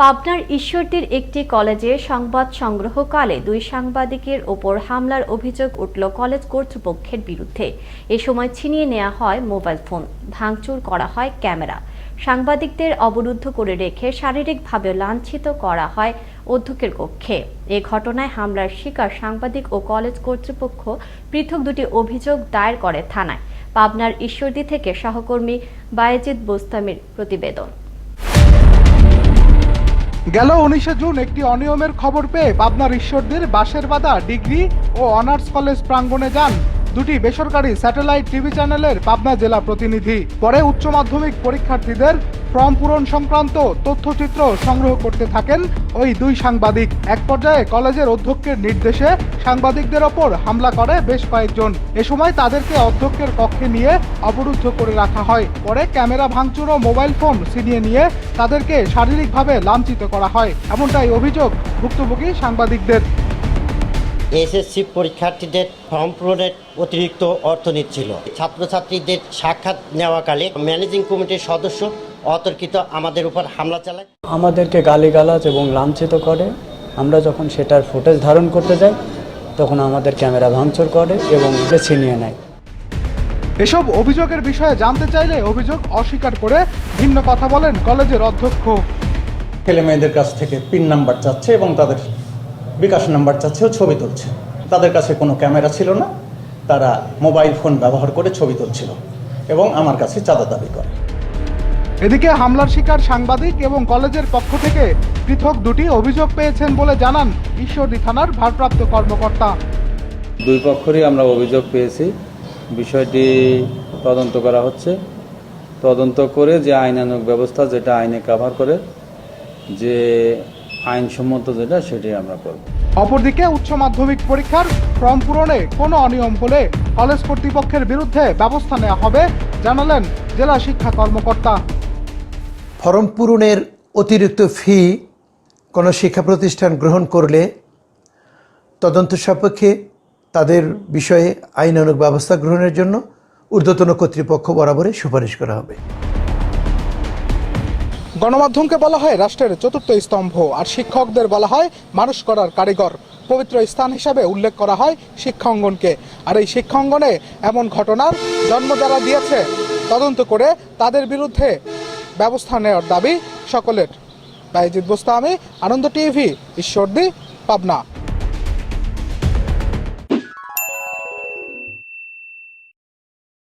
পাবনার ঈশ্বরদীর একটি কলেজে সংবাদ সংগ্রহকালে দুই সাংবাদিকের ওপর হামলার অভিযোগ উঠল কলেজ কর্তৃপক্ষের বিরুদ্ধে। এ সময় ছিনিয়ে নেওয়া হয় মোবাইল ফোন। ভাঙচুর করা হয় ক্যামেরা। সাংবাদিকদের অবরুদ্ধ করে রেখে শারীরিকভাবে লাঞ্ছিত করা হয় অধ্যক্ষের কক্ষে। এ ঘটনায় হামলার শিকার সাংবাদিক ও কলেজ কর্তৃপক্ষ পৃথক দুটি অভিযোগ দায়ের করে থানায়। পাবনার ঈশ্বরদী থেকে সহকর্মী বায়েজিদ বোস্তামির প্রতিবেদন। গেল উনিশে জুন একটি অনিয়মের খবর পেয়ে পাবনার ঈশ্বরদীর বাঁশের বাদা ডিগ্রি ও অনার্স কলেজ প্রাঙ্গণে যান দুটি বেসরকারি স্যাটেলাইট টিভি চ্যানেলের পাবনা জেলা প্রতিনিধি। পরে উচ্চ মাধ্যমিক পরীক্ষার্থীদের ফর্ম পূরণ সংক্রান্ত তথ্যচিত্র সংগ্রহ করতে থাকেন ওই দুই সাংবাদিক। এক পর্যায়ে কলেজের অধ্যক্ষের নির্দেশে সাংবাদিকদের ওপর হামলা করে বেশ কয়েকজন। এ সময় তাদেরকে অধ্যক্ষের কক্ষে নিয়ে অবরুদ্ধ করে রাখা হয়। পরে ক্যামেরা ভাঙচুর ও মোবাইল ফোন ছিনিয়ে নিয়ে তাদেরকে শারীরিকভাবে লাঞ্ছিত করা হয়। এমনটাই অভিযোগ ভুক্তভোগী সাংবাদিকদের। এসএসসি পরীক্ষার্থীদের ফর্ম পূরণের অতিরিক্ত অর্থ নিচ্ছিল। ছাত্রছাত্রীদের সাক্ষাৎ নেওয়াকালে ম্যানেজিং কমিটির সদস্য অতর্কিত আমাদের উপর হামলা চালায়। আমাদেরকে গালিগালাজ এবং লাঞ্ছিত করে। আমরা যখন সেটার ফুটেজ ধারণ করতে যাই তখন আমাদের ক্যামেরা ভাঙচুর করে এবং ছিনিয়ে নেয়। এসব অভিযোগের বিষয়ে জানতে চাইলে অভিযোগ অস্বীকার করে ভিন্ন কথা বলেন কলেজের অধ্যক্ষ। ছেলে মেয়েদের কাছ থেকে পিন নাম্বার চাচ্ছে এবং তাদের বিকাশ নাম্বার চাচ্ছে ও ছবি তুলছে। তাদের কাছে কোনো ক্যামেরা ছিল না তারা মোবাইল ফোন ব্যবহার করে ছবি তুলছিল এবং আমার কাছে চাঁদা দাবি করে। এদিকে হামলার শিকার সাংবাদিক এবং কলেজের পক্ষ থেকে পৃথক দুটি অভিযোগ পেয়েছেন বলে জানান ঈশ্বরদী থানার ভারপ্রাপ্ত কর্মকর্তা। দুই পক্ষেরই আমরা অভিযোগ পেয়েছি। বিষয়টি তদন্ত করা হচ্ছে। তদন্ত করে যে আইনানুগ ব্যবস্থা যেটা আইনে কভার করে যে আইনসম্মত যেটা সেটাই আমরা করব। অপরদিকে উচ্চ মাধ্যমিক পরীক্ষার ফর্ম পূরণে কোনো অনিয়ম হলে কলেজ কর্তৃপক্ষের বিরুদ্ধে ব্যবস্থা নেওয়া হবে জানালেন জেলা শিক্ষা কর্মকর্তা। ফর্ম পূরণের অতিরিক্ত ফি কোনো শিক্ষা প্রতিষ্ঠান গ্রহণ করলে তদন্ত সাপেক্ষে তাদের বিষয়ে আইনানুগ ব্যবস্থা গ্রহণের জন্য ঊর্ধ্বতন কর্তৃপক্ষ বরাবরই সুপারিশ করা হবে। গণমাধ্যমকে বলা হয় রাষ্ট্রের চতুর্থ স্তম্ভ, আর শিক্ষকদের বলা হয় মানুষ করার কারিগর। পবিত্র স্থান হিসাবে উল্লেখ করা হয় শিক্ষাঙ্গনকে। আর এই শিক্ষাঙ্গনে এমন ঘটনার জন্ম যারা দিয়েছে, তদন্ত করে তাদের বিরুদ্ধে ব্যবস্থা নেওয়ার দাবি সকলের। বাইজিৎ বোস্তামি, আনন্দ টিভি, ঈশ্বরদী, পাবনা।